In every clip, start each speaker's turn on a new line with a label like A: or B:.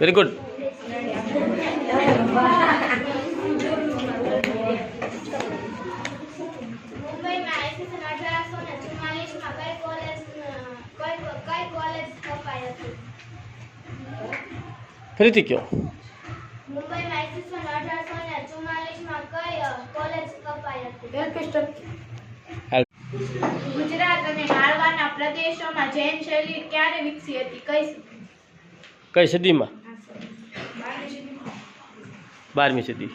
A: Very good ફરીથી કયો?
B: ગુજરાત અને માળવાના પ્રદેશોમાં જૈન શૈલી ક્યારે વિકસી હતી કઈ
A: કઈ સદીમાં બારમી સદી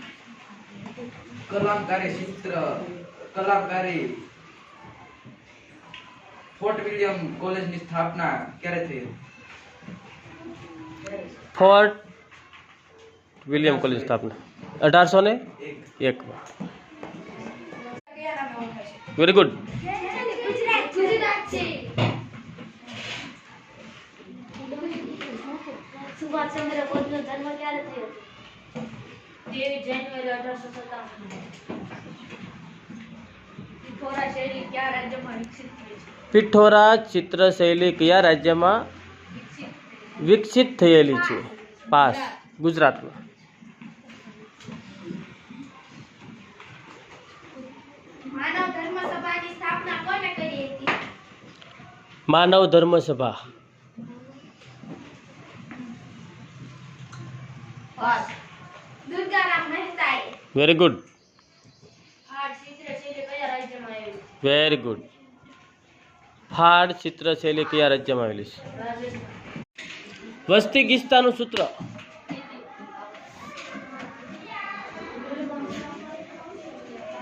C: કલાકારી ચિત્ર કલાકારી ફોર્ટ વિલિયમ કોલેજની સ્થાપના ક્યારે થઈ
A: ફોર્ટ વિલિયમ કોલેજ સ્થાપના અઢારસો ને
C: એક
A: એક વેરી ગુડ
D: ગુજરાત ગુજરાત છે સુભાષચંદ્ર બોઝનો જન્મ ક્યારે થયો
B: તેવીસ જાન્યુઆરી અઢારસો સત્તાવન થોડા શૈલી કયા રાજ્યમાં વિકસિત થઈ છે
A: પિઠોરા ચિત્રશૈલી કયા રાજ્યમાં
B: વિકસિત
A: વિકસિત થયેલી છે પાસ ગુજરાતમાં
D: માનવ ધર્મ સભાની સ્થાપના કોને કરી હતી
A: માનવ ધર્મ સભા
D: દુર્ગારામ મહેતાએ
A: વેરી ગુડ
B: હાડ ચિત્ર શૈલી કયા રાજ્યમાં આવેલી
A: વેરી ગુડ ફાડ ચિત્રશૈલી કયા રાજ્યમાં આવેલી છે
B: રાજસ્થાન
A: વસ્તી ગીસ્તાનું સૂત્ર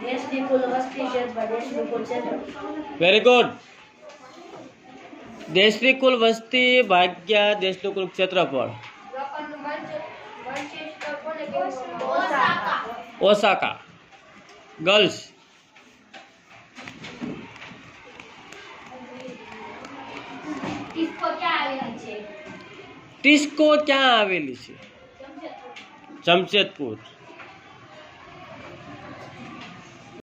B: દેશની કુલ વસ્તી ક્ષેત્ર દેશનું કુલ ક્ષેત્ર
A: વેરી ગુડ દેશની કુલ વસ્તી ભાગ્યા દેશનું કુલ ક્ષેત્રફળ
D: ओसाका। गर्ल्स।
A: टिस्को क्या आवेली है जमशेदपुर।